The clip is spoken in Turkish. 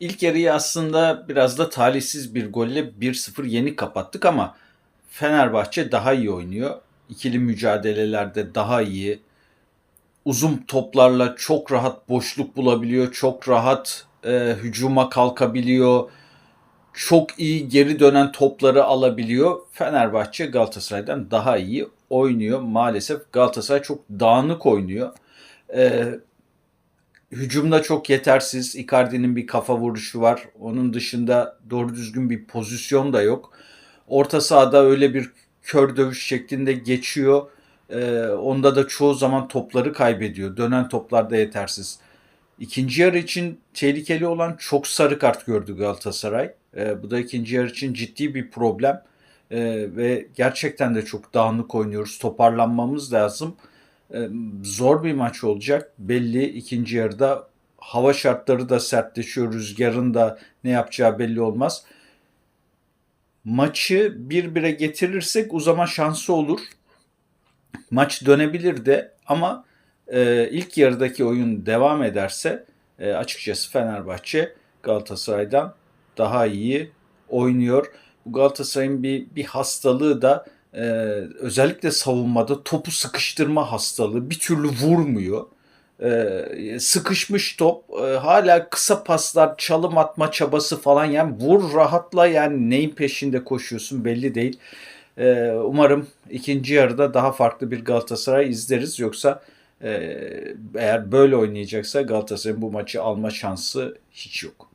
İlk yarıyı aslında biraz da talihsiz bir golle 1-0 yeni kapattık ama Fenerbahçe daha iyi oynuyor. İkili mücadelelerde daha iyi. Uzun toplarla çok rahat boşluk bulabiliyor. Çok rahat e, hücuma kalkabiliyor. Çok iyi geri dönen topları alabiliyor. Fenerbahçe Galatasaray'dan daha iyi oynuyor. Maalesef Galatasaray çok dağınık oynuyor. E, hücumda çok yetersiz. Icardi'nin bir kafa vuruşu var. Onun dışında doğru düzgün bir pozisyon da yok. Orta sahada öyle bir kör dövüş şeklinde geçiyor. Ee, onda da çoğu zaman topları kaybediyor. Dönen toplarda yetersiz. İkinci yarı için tehlikeli olan çok sarı kart gördü Galatasaray. Ee, bu da ikinci yarı için ciddi bir problem. Ee, ve gerçekten de çok dağınık oynuyoruz. Toparlanmamız lazım. Ee, zor bir maç olacak. Belli ikinci yarıda hava şartları da sertleşiyor. Rüzgarın da ne yapacağı belli olmaz. Maçı bir bire getirirsek uzama şansı olur. Maç dönebilir de ama e, ilk yarıdaki oyun devam ederse e, açıkçası Fenerbahçe Galatasaray'dan daha iyi oynuyor. Bu Galatasaray'ın bir, bir hastalığı da e, özellikle savunmada topu sıkıştırma hastalığı. Bir türlü vurmuyor. E, sıkışmış top e, hala kısa paslar çalım atma çabası falan yani vur rahatla yani neyin peşinde koşuyorsun belli değil. E, umarım ikinci yarıda daha farklı bir Galatasaray izleriz yoksa e, eğer böyle oynayacaksa Galatasaray'ın bu maçı alma şansı hiç yok.